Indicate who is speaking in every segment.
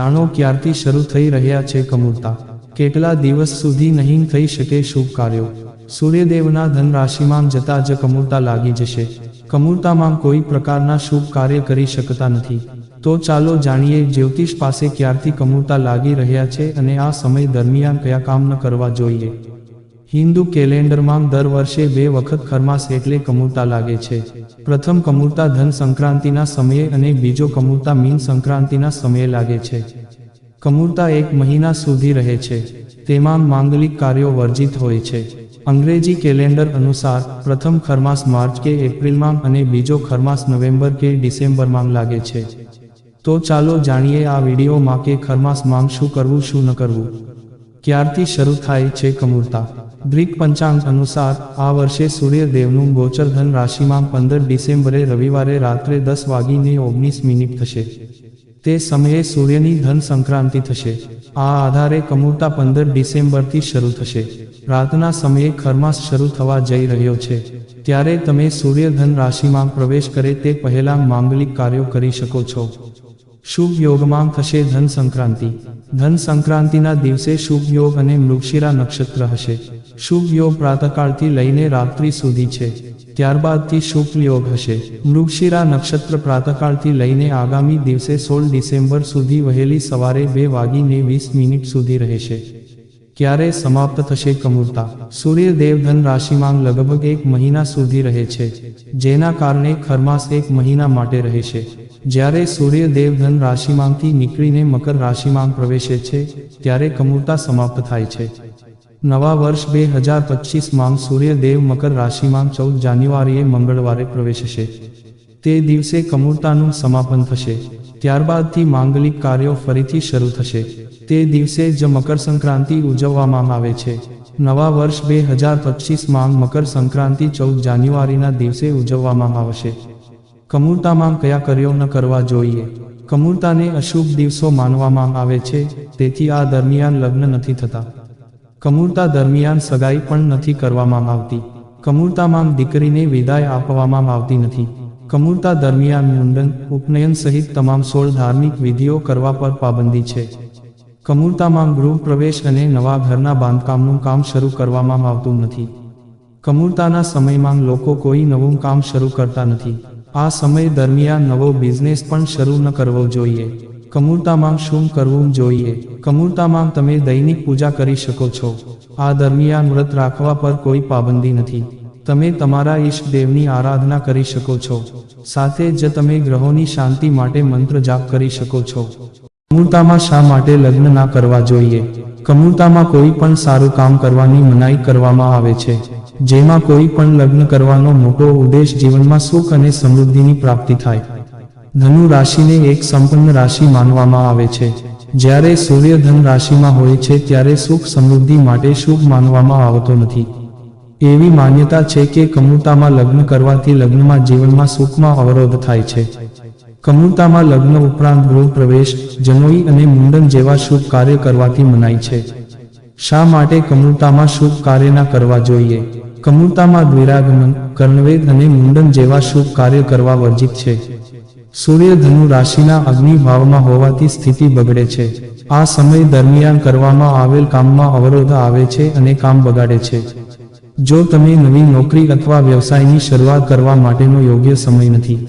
Speaker 1: જાણો ક્યારથી શરૂ થઈ રહ્યા છે કમૂરતા. કેટલા દિવસ સુધી નહીં થઈ શકે શુભ કાર્યો. સૂર્યદેવના ધનરાશિમાં જતા જ કમૂરતા લાગી જશે. કમૂરતામાં કોઈ પ્રકારના શુભ કાર્ય કરી શકતા નથી. તો ચાલો જાણીએ જ્યોતિષ પાસે ક્યારથી કમૂરતા લાગી રહ્યા છે અને આ સમય દરમિયાન કયા કામ ન કરવા જોઈએ. હિન્દુ કેલેન્ડરમાં દર વર્ષે બે વખત ખરમાસ એટલે કમૂરતા લાગે છે. પ્રથમ કમૂરતા ધન સંક્રાંતિના સમયે અને બીજો કમૂરતા મીન સંક્રાંતિના સમયે લાગે છે. કમૂરતા એક મહિના સુધી રહે છે. તેમાં માંગલિક કાર્યો વર્જિત હોય છે. અંગ્રેજી કેલેન્ડર અનુસાર પ્રથમ ખરમાસ માર્ચ કે એપ્રિલમાં અને બીજો ખરમાસ નવેમ્બર કે ડિસેમ્બરમાં લાગે છે. તો ચાલો જાણીએ આ વિડીયોમાં કે ખરમાસ માંગ શું કરવું, શું ન કરવું. ક્યારથી શરૂ થાય છે કમૂરતા? ગ્રીક પંચાંગ અનુસાર, આ વર્ષે સૂર્યદેવનું ગોચર ધન રાશિમાં પંદર ડિસેમ્બરે રવિવારે રાત્રે દસ વાગીને ઓગણીસ મિનિટ થશે. તે સમયે સૂર્યની ધન સંક્રાંતિ થશે. આ આધારે કમૂરતા પંદર ડિસેમ્બરથી શરૂ થશે. રાતના સમયે ખરમાસ શરૂ થવા જઈ રહ્યો છે. ત્યારે તમે સૂર્ય ધન રાશિમાં પ્રવેશ કરે તે પહેલાં માંગલિક કાર્યો કરી શકો છો. શુભ યોગમાં થશે ધન સંક્રાંતિ ધન સંક્રાંતિના દિવસે શુભ યોગ અને મૃગશિરા નક્ષત્ર હશે. શુભ યોગ પ્રાતકાળથી લઈને રાત્રિ સુધી છે. ત્યારબાદથી શુભ યોગ હશે. મૃગશિરા નક્ષત્ર પ્રાતકાળથી લઈને આગામી દિવસે સોળ ડિસેમ્બર સુધી વહેલી સવારે બે વાગીને વીસ મિનિટ સુધી રહેશે. ક્યારે સમાપ્ત થશે કમૂરતા? સૂર્યદેવ ધન રાશિમાં લગભગ એક મહિના સુધી રહે છે. જેના કારણે ખરમાસ એક મહિના માટે રહેશે. જ્યારે સૂર્યદેવ ધન રાશિમાંથી નીકળીને મકર રાશિમાં પ્રવેશે છે, ત્યારે કમૂરતા સમાપ્ત થાય છે. નવા વર્ષ બે હજાર પચીસમાં સૂર્યદેવ મકર રાશિમાં ચૌદ જાન્યુઆરીએ મંગળવારે પ્રવેશશે. તે દિવસે કમૂરતાનું સમાપન થશે. ત્યારબાદથી માંગલિક કાર્યો ફરીથી શરૂ થશે. તે દિવસે જ મકર સંક્રાંતિ ઉજવવામાં આવે છે. નવા વર્ષ બે હજાર પચીસમાં મકર સંક્રાંતિ ચૌદ જાન્યુઆરીના દિવસે ઉજવવામાં આવશે. કમૂરતામાં કયા કર્યો ન કરવા જોઈએ? કમૂરતાને અશુભ દિવસો માનવામાં આવે છે, તેથી આ દરમિયાન લગ્ન નથી થતા. કમૂરતા દરમિયાન સગાઈ પણ નથી કરવામાં આવતી. કમૂરતામાં દીકરીને વિદાય આપવામાં આવતી નથી. કમૂરતા દરમિયાન મુંડન, ઉપનયન સહિત તમામ સોળ ધાર્મિક વિધિઓ કરવા પર પાબંદી છે. કમૂરતામાં ગૃહ પ્રવેશ અને નવા ઘરના બાંધકામનું કામ શરૂ કરવામાં આવતું નથી. કમૂરતાના સમયમાં લોકો કોઈ નવું કામ શરૂ કરતા નથી. આ સમય દરમિયાન નવો બિઝનેસ પણ શરૂ ન કરવો જોઈએ. કમૂરતામાં શું કરવું જોઈએ? કમૂરતામાં તમે દૈનિક પૂજા કરી શકો છો. આ દરમિયાન વ્રત રાખવા પર કોઈ પાબંદી નથી. તમે તમારા ઈષ્ટદેવની આરાધના કરી શકો છો. સાથે જ તમે ગ્રહોની શાંતિ માટે મંત્ર જાપ કરી શકો છો. કમૂરતામાં શા માટે લગ્ન ના કરવા જોઈએ? કમૂરતામાં કોઈ પણ સારું કામ કરવાની મનાઈ કરવામાં આવે છે. જેમાં કોઈ પણ લગ્ન કરવાનો મોટો ઉદ્દેશ જીવનમાં સુખ અને સમૃદ્ધિની પ્રાપ્તિ થાય. ધનુ રાશિને એક સંપન્ન રાશિ માનવામાં આવે છે. જ્યારે સૂર્ય ધન રાશિમાં હોય છે ત્યારે સુખ સમૃદ્ધિ માટે શુભ માનવામાં આવતો નથી. એવી માન્યતા છે કે કમૂતામાં લગ્ન કરવાથી લગ્નમાં જીવનમાં સુખમાં અવરોધ થાય છે. કમૂરતામાં લગ્ન ઉપરાંત ગૃહ પ્રવેશ જનોઈ અને મુંડન જેવા શુભ કાર્ય કરવાથી મનાય છે. શા માટે કમૂરતામાં શુભ કાર્ય ના કરવા જોઈએ? કમૂરતામાં દ્વિરાગમન કર્ણવેદ અને મુંડન જેવા શુભ કાર્ય કરવા વર્જિત છે. સૂર્ય ધનુ રાશિના અગ્નિ ભાવમાં હોવાથી સ્થિતિ બગડે છે. આ સમય દરમિયાન કરવામાં આવેલ કામમાં અવરોધ આવે છે અને કામ બગાડે છે. જો તમે નવી નોકરી અથવા વ્યવસાયની શરૂઆત કરવા માટેનો યોગ્ય સમય નથી.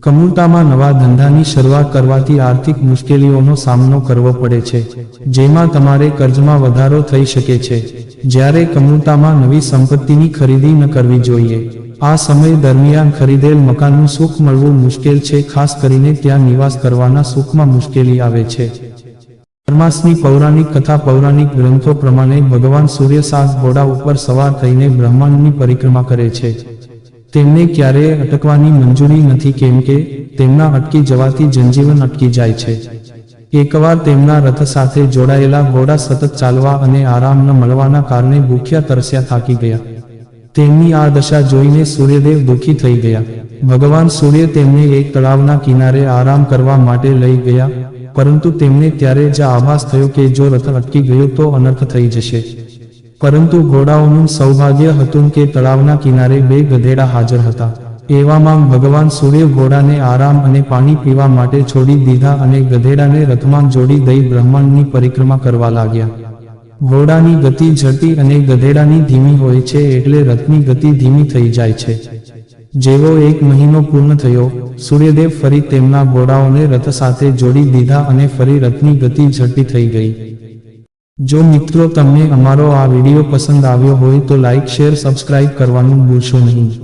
Speaker 1: કમૂરતામાં નવા ધંધાની શરૂઆત કરવાથી આર્થિક મુશ્કેલીઓનો સામનો કરવો પડે છે. જેમાં તમારે કર્જમાં વધારો થઈ શકે છે. જ્યારે કમુતામાં નવી સંપત્તિની ખરીદી ન કરવી જોઈએ, આ સમય દરમિયાન ખરીદેલ મકાનનું સુખ મળવું મુશ્કેલ છે, ખાસ કરીને ત્યાં નિવાસ કરવાના સુખમાં મુશ્કેલી આવે છે. ધર્માસની પૌરાણિક કથા પૌરાણિક ગ્રંથો પ્રમાણે ભગવાન સૂર્ય સાત ઘોડા ઉપર સવાર થઈને બ્રહ્માંડની પરિક્રમા કરે છે. તેમને ક્યારેય અટકવાની મંજૂરી નથી કેમ કે તેમના અટકી જવાથી જનજીવન અટકી જાય છે. એકવાર તેમના રથ સાથે જોડાયેલા ઘોડા સતત ચાલવા અને આરામ ન મળવાના કારણે ભૂખ્યા તરસ્યા થાકી ગયા. તેમની આ દશા જોઈને સૂર્યદેવ દુઃખી થઈ ગયા. ભગવાન સૂર્ય તેમને એક તળાવના કિનારે આરામ કરવા માટે લઈ ગયા, પરંતુ તેમને ત્યારે જ આભાસ થયો કે જો રથ અટકી ગયો તો અનર્થ થઈ જશે. પરંતુ ઘોડાઓનું સૌભાગ્ય હતું કે તળાવના કિનારે બે ગધેડા હાજર હતા. એવામાં ભગવાન સૂર્ય ઘોડાને આરામ અને પાણી પીવા માટે છોડી દીધા અને ગધેડાને રથમાં જોડી દઈ બ્રહ્માંડની પરિક્રમા કરવા લાગ્યા. ઘોડાની ગતિ ઝડપી અને ગધેડાની ધીમી હોય છે એટલે રથની ગતિ ધીમી થઈ જાય છે. જેવો એક મહિનો પૂર્ણ થયો, સૂર્યદેવ ફરી તેમના ઘોડાઓને રથ સાથે જોડી દીધા અને ફરી રથની ગતિ ઝડપી થઈ ગઈ. જો મિત્રો તમને અમારો આ વીડિયો પસંદ આવ્યો હોય તો લાઇક શેર, સબસ્ક્રાઇબ કરવાનું ભૂલશો નહીં.